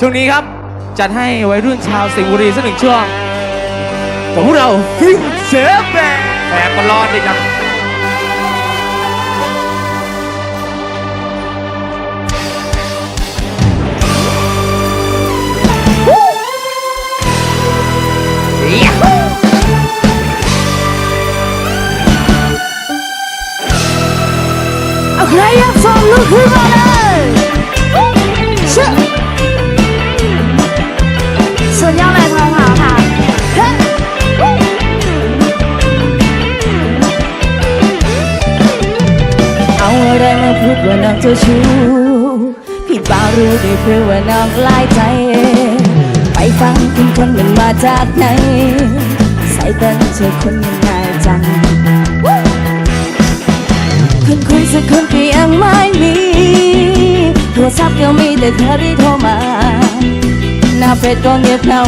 ช่วงนี้ครับ จัดให้วัยรุ่นชาวสิงห์บุรีสักหนึ่งช่วงกับพวกเราฟิวเซฟแบกแบกก็รอดดีจังเอาใครอยากฟังลุกขึ้นมาเลย ว่าน้องเจ้าชู้พี่บ่าวรู้ดีเพื่อว่าน้องลายใจ ไปฟังคุณคนหนึ่งมาจากไหนใส่เต้นเธอคนยังไงจังคนคุยสักคนก็ยังไม่มีโทรศัพท์ก็มีแต่เธอที่โทรมาหน้าเฟซก็เงียบเหงา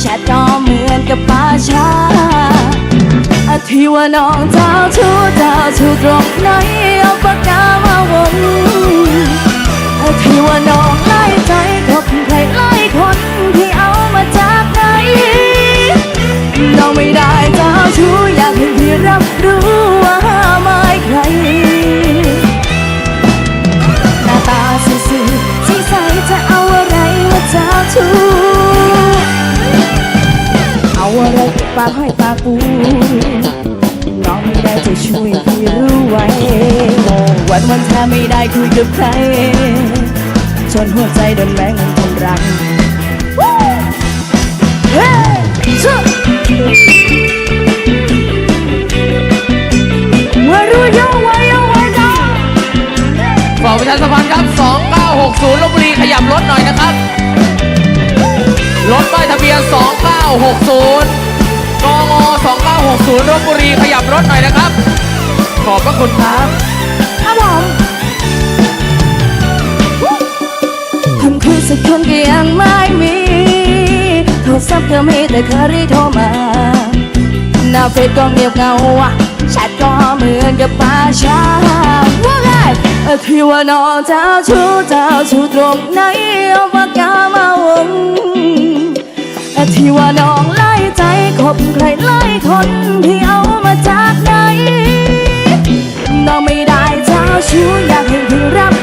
แชทก็เหมือนกับป่าช้า ที่ว่าน้องเจ้าชู้เจ้าชู้ตรงไหนเอาปากกามาวงอาที่ว่าน้องไล่ใจก็เพิ่งใครไล่คนที่เอามาจากไหนน้องไม่ได้เจ้าชู้อยากให้พี่รับรู้ว่าไม่ใครหน้าตาซื่อๆใสจะเอาอะไรมาเจ้าชู้เอาอะไรปิดปากให้ปากปู ช่วยพี่รู้ไว้วันวันแทบไม่ได้คุยกับใครจนหัวใจโดนแมงมันรังเฮ้ยอไว้ยอไว้จ้าประชาสัมพันธ์ครับ 2960ลบบุรีขยับรถหน่อยนะครับ รถป้ายทะเบียน 2960 กง2960ลบบุรีขยับรถหน่อยนะครับ ขอบพระคุณครับครับผมทำคุยสักคนก็ยังไม่มี โทรศัพท์ก็มีแต่เคอรี่โทรมาหน้าเฟซก็เงียบเงาอะแชทก็เหมือนกับป่าช้าว่าไงเออที่ว่าน้องเจ้าชู้เจ้าชู้ตรงไหนเอาปากกามาวง บใครเลยคนที่เอามาจากไหนน้องไม่ได้เจ้าชู้อยากให้เธอรับ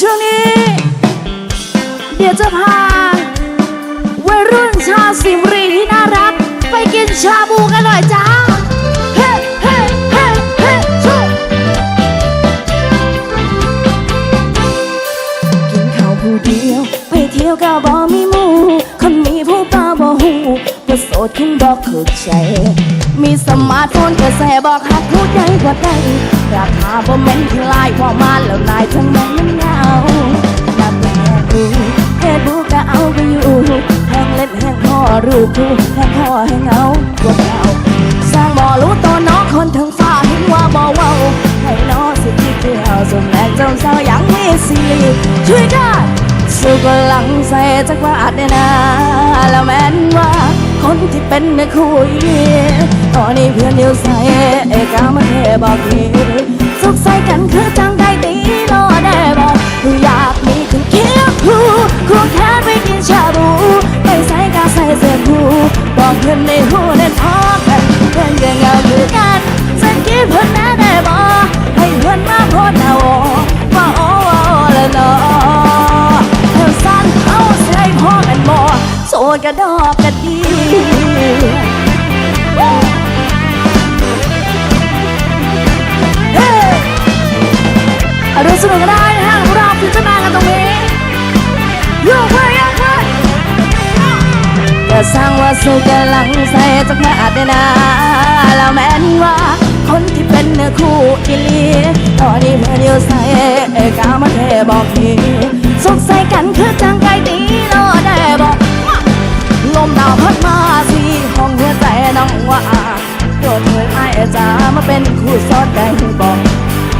ช่วงนี้ เดี๋ยวจะพาวัยรุ่นชาวสิงห์บุรีที่น่ารัก ไปกินชาบูกันหน่อยจ้า ก็โสดคงบอกถูกใจ มีสมาร์ทโฟนก็แสบอกหักผู้ใดกว่าใดราคาบ่แม่นที่ลายพอมาแล้วนายทั้งม่งนั้นเงาอยาแม่ดูเฟซบุ๊กก็เอาไปอยู่แห้งเล่นแห้งพ่อรูปคู่แห้งพ่อแห้งเอาว่าเก่าสร้างบ่รู้ตัวน้องคนทั้งฟ้าเห็นว่าบ่เว้าให้น้องสิที่เที่ยวสมแรงจงเศร้ายังมีสิริช่วยกันสุกหลังใส่จักบาทเนี่ยนะแล้วแม่นว่า คนที่เป็นแม่คุยตอนนี้เพื่อนเดียวใส่เอกามาเทบอกทีสุขใส่กันคือจังได้ตีรอได้บอกอยากมีคนเคียงคู่ควงแขนไปกินชาบูไปใส่กาใส่เสื้อคู่บอกเพื่อนในหู สร้างว่าสู้กำลังใส่จักมาดได้นาแล้วแม่นว่าคนที่เป็นเนื้อคู่กิลีตอนนี้เพื่อนอยู่ใส่กามาเทบอกทีสุขใส่กันคือจังไกตีโลได้บอกลมหนาวพัดมาสิห้องหัวใจน้องว่าโดนเธอไอ้ายจะมาเป็นคู่ซอดได้บอก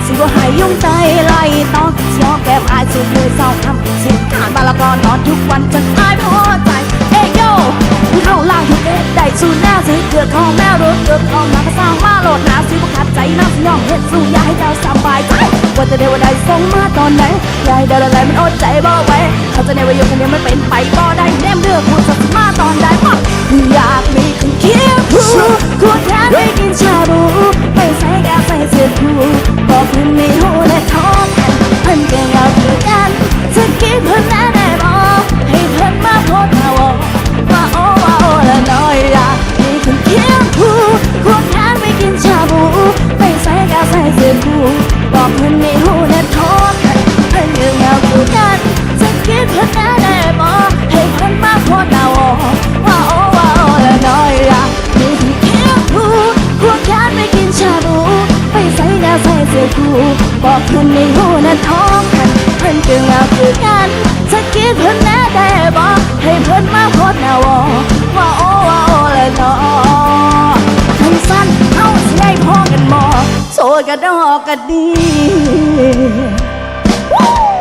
สิว่าห้ยุ่งใจไล่ต้องเสียวแก้มอายสุดเลยเศร้าคำสิ่งการมาละกอนอนทุกวันจนอายพอใจ สู้หน้าซื้อเกือกของแม่รถเกือกของน้ำก็สร้างมาโหลดหนาสิว่าขัดใจน้ำสยองเฮ็ดสู้อยาให้เจ้าสบายใจว่าจะได้ว่าได้ส่งมาตอนไหนอยาให้ได้อะไรมันอดใจบ่ไว้เขาจะในวัยยุคนเดียวมันเป็นไปบ่ได้แนมเลืองพูดสักมาตอนใดบอกอยากมีคนเคียงคู่คู่แทนไปกินชาบู บอกเพื่อนในหูนั้นท้องกันเพื่อนจึงเอาคือกันสกกิดเพื่อนแน่ได้บอกให้เพื่อนมาโคตรน้าวอว่าโอ้ว่าโอ้ละนอทั้งสั้นเอาสิได้พอกันบ่โซกันดอกกันดี Woo!